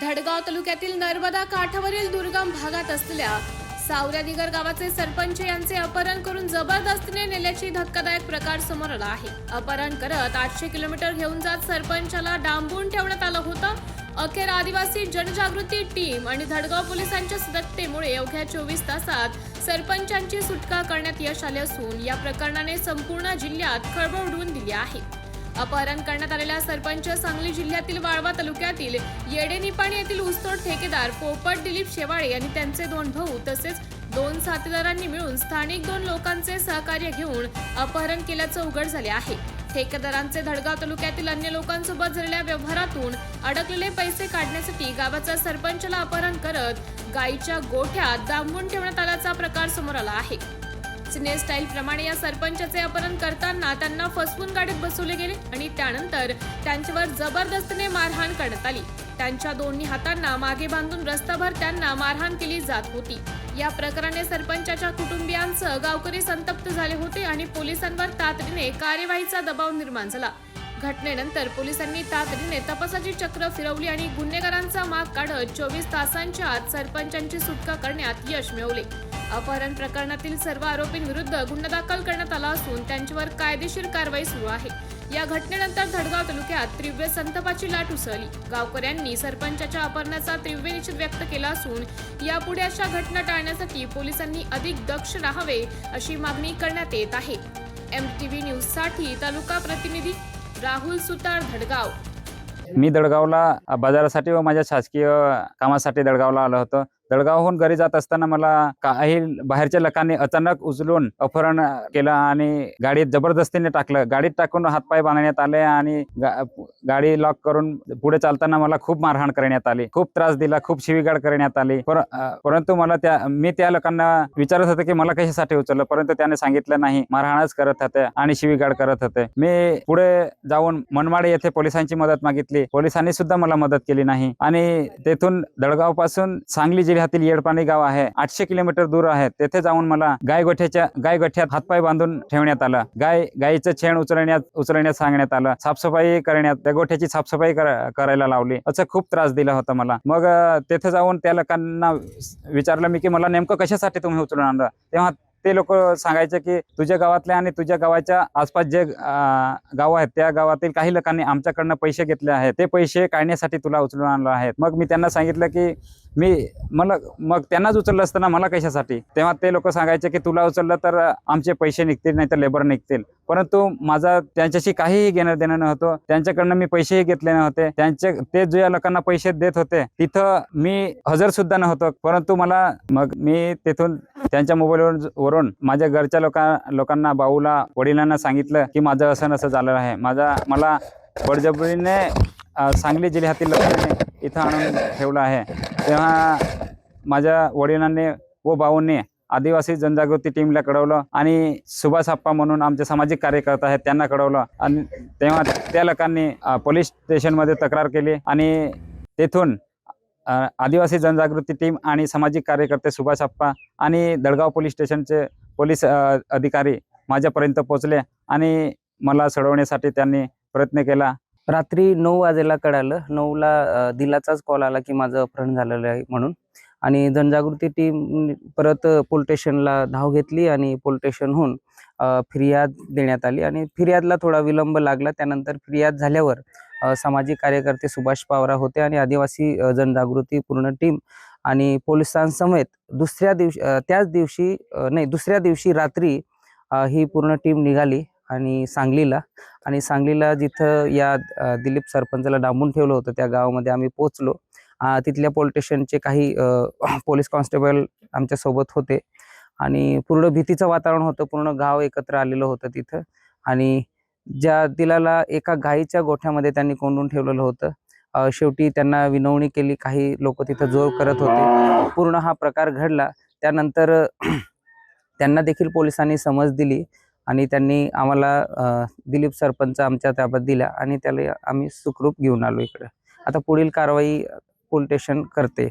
धडगाव तालुक्यातील नर्मदा काठावरील दुर्गम भागात असलेल्या सावऱ्यादिगर गावाचे सरपंच यांचे अपहरण करून जबरदस्तीने नेल्याची धक्कादायक प्रकार समोर आला आहे. अपहरण करत आठशे किलोमीटर घेऊन जात सरपंचाला डांबून ठेवण्यात आलं होतं. अखेर आदिवासी जनजागृती टीम आणि धडगाव पोलिसांच्या सदस्यतेमुळे अवघ्या चोवीस तासात सरपंचांची सुटका करण्यात यश आले असून या प्रकरणाने संपूर्ण जिल्ह्यात खळबळ उडवून दिली आहे. अपहरण करण्यात आलेला सरपंच सांगली जिल्ह्यातील वाळवा तालुक्यातील येडेनिपाणी येथील ऊसतोड ठेकेदार पोपट दिलीप शेवाळे आणि त्यांचे दोन भाऊ तसेच दोन साथीदारांनी मिळून स्थानिक दोन लोकांचे सहकार्य घेऊन अपहरण केल्याचं उघड झाले आहे. ठेकेदारांचे धडगाव तालुक्यातील अन्य लोकांसोबत झालेल्या व्यवहारातून अडकलेले पैसे काढण्यासाठी गावाचा सरपंचला अपहरण करत गायीच्या गोठ्यात दांबून ठेवण्यात आल्याचा प्रकार समोर आला आहे. सिने स्टाईल प्रमाणे या सरपंचाचे अपहरण करताना त्यांना फसवून गाडीत बसवले गेले आणि त्यानंतर त्यांच्यावर जबरदस्तीने मारहाण करण्यात आली. त्यांच्या दोन्ही हातांना मागे बांधून रस्ताभर त्यांना मारहाण केली जात होती. या प्रकरणे सरपंचाच्या कुटुंबियांसह गावकरी संतप्त झाले होते आणि पोलिसांवर तातडीने कार्यवाहीचा दबाव निर्माण झाला. घटनेनंतर पोलिसांनी तातडीने तपासाची चक्र फिरवली आणि गुन्हेगारांचा माग काढत चोवीस तासांच्या आत सरपंचांची सुटका करण्यात यश मिळवले. अपहरण प्रकरणातील सर्व आरोपींविरुद्ध गुन्हा दाखल करण्यात आला असून त्यांच्यावर कायदेशीर कारवाई सुरू आहे. या घटनेनंतर धडगाव तालुक्यात तीव्र संतापाची लाट उसळली. गावकऱ्यांनी सरपंचाच्या अपहरणाचा तीव्र निषेध व्यक्त केला असून यापुढे अशा घटना टाळण्यासाठी पोलिसांनी अधिक दक्ष राहावे अशी मागणी करण्यात येत आहे. एम टीव्ही न्यूजसाठी तालुका प्रतिनिधी राहुल सुतार धडगाव. मी दडगावला बाजारासाठी व माझ्या शासकीय कामासाठी दडगावला आलो होतो. दळगावहून घरी जात असताना मला काही बाहेरच्या लोकांनी अचानक उचलून अपहरण केलं आणि गाडीत जबरदस्तीने टाकलं. गाडीत टाकून हातपाय बांधण्यात आले आणि गा- गाडी लॉक करून पुढे चालताना मला खूप मारहाण करण्यात आली. खूप त्रास दिला खूप शिवीगाळ करण्यात आली. पर- परंतु मला त्या मी त्या लोकांना विचारत होते की मला कशासाठी उचललं? परंतु त्याने सांगितलं नाही. मारहाणच करत होते आणि शिवीगाळ करत होते. मी पुढे जाऊन मनमाडे येथे पोलिसांची मदत मागितली. पोलिसांनी सुद्धा मला मदत केली नाही. आणि तेथून दळगावपासून सांगली जिल्ह्यातील येडपाणी गाव आहे. आठशे किलोमीटर दूर आहे. तेथे जाऊन मला गाय गोठ्याच्या गाय गोठ्यात हातपाय बांधून ठेवण्यात आलं. गाय गायीचं शेण उचलण्यात उचलण्यात सांगण्यात आलं. साफसफाई करण्यात त्या गोठ्याची साफसफाई करायला लावली. असं खूप त्रास दिला होता मला. मग तेथे जाऊन त्या लोकांना विचारलं मी की मला नेमकं कशासाठी तुम्ही उचलून आणलं? तेव्हा ते लोक सांगायचे की तुझ्या गावातल्या आणि तुझ्या गावाच्या आसपास जे गाव आहेत त्या गावातील काही लोकांनी आमच्याकडनं पैसे घेतले आहेत. ते पैसे काढण्यासाठी तुला उचलून आणलं आहेत. मग मी त्यांना सांगितलं की मी मला मग त्यांनाच उचललं असतं ना मला कशासाठी? तेव्हा ते लोक सांगायचे की तुला उचललं तर आमचे पैसे निघतील नाही तर लेबर निघतील. परंतु माझा त्यांच्याशी काहीही घेणं देणं नव्हतं. त्यांच्याकडनं मी पैसेही घेतले नव्हते. त्यांचे ते ज्या लोकांना पैसे देत होते तिथं मी हजर सुद्धा नव्हतो. परंतु मला मग मी तिथून त्यांच्या मोबाईलवरून वरून माझ्या घरच्या लोका लोकांना भाऊला वडिलांना सांगितलं की माझं असं नसं झालं आहे. माझा मला बळजबरीने सांगली जिल्ह्यातील लोकांनी इथं आणून ठेवलं आहे. तेव्हा माझ्या वडिलांनी व भाऊंनी आदिवासी जनजागृती टीमला कळवलं आणि सुभाष आप्पा म्हणून आमचे सामाजिक कार्यकर्ता आहेत त्यांना कळवलं. आणि तेव्हा त्या लोकांनी पोलीस स्टेशनमध्ये तक्रार केली आणि तेथून आदिवासी जनजागृती टीम आणि सामाजिक कार्यकर्ते सुभाष आप्पा आणि दळगाव पोलीस स्टेशनचे पोलीस अधिकारी माझ्यापर्यंत पोहोचले आणि मला सोडवण्यासाठी त्यांनी प्रयत्न केला. रात्री नऊ वाजेला कळालं. नऊला दिलाचाच कॉल आला की माझं अपहरण झालेलं आहे म्हणून. आणि जनजागृती टीम परत पोल स्टेशनला धाव घेतली आणि पोल स्टेशनहून फिर्याद देण्यात आली. आणि फिर्यादला थोडा विलंब लागला. त्यानंतर फिर्याद झाल्यावर सामाजिक कार्यकर्ते सुभाष पावरा होते आणि आदिवासी जनजागृती पूर्ण टीम आणि पोलिसांसमेत दुसऱ्या दिवशी त्याच दिवशी नाही दुसऱ्या दिवशी रात्री ही पूर्ण टीम निघाली. आणि सांगलीला. आणि सांगलीला जिथं या दिलीप सरपंचाला डांबून ठेवलं होतं त्या गावामध्ये आम्ही पोहोचलो. तिथल्या पोलीस स्टेशनचे काही पोलीस कॉन्स्टेबल आमच्यासोबत होते. आणि पूर्ण भीतीचं वातावरण होतं पूर्ण गाव एकत्र आलेलं होतं तिथं. आणि ज्या दिलाला एका गायीच्या गोठ्यामध्ये त्यांनी कोंडून ठेवलेलं होतं. शेवटी त्यांना विनवणी केली काही लोक तिथं जोर करत होते. पूर्ण हा प्रकार घडला. त्यानंतर त्यांना देखील पोलिसांनी समज दिली. आणि त्यांनी आम्हाला दिलीप सरपंच आमच्या ताब्यात दिल्या आणि त्याला आम्ही सुखरूप घेऊन आलो इकडे. आता पुढील कारवाई पोलीस स्टेशन करते.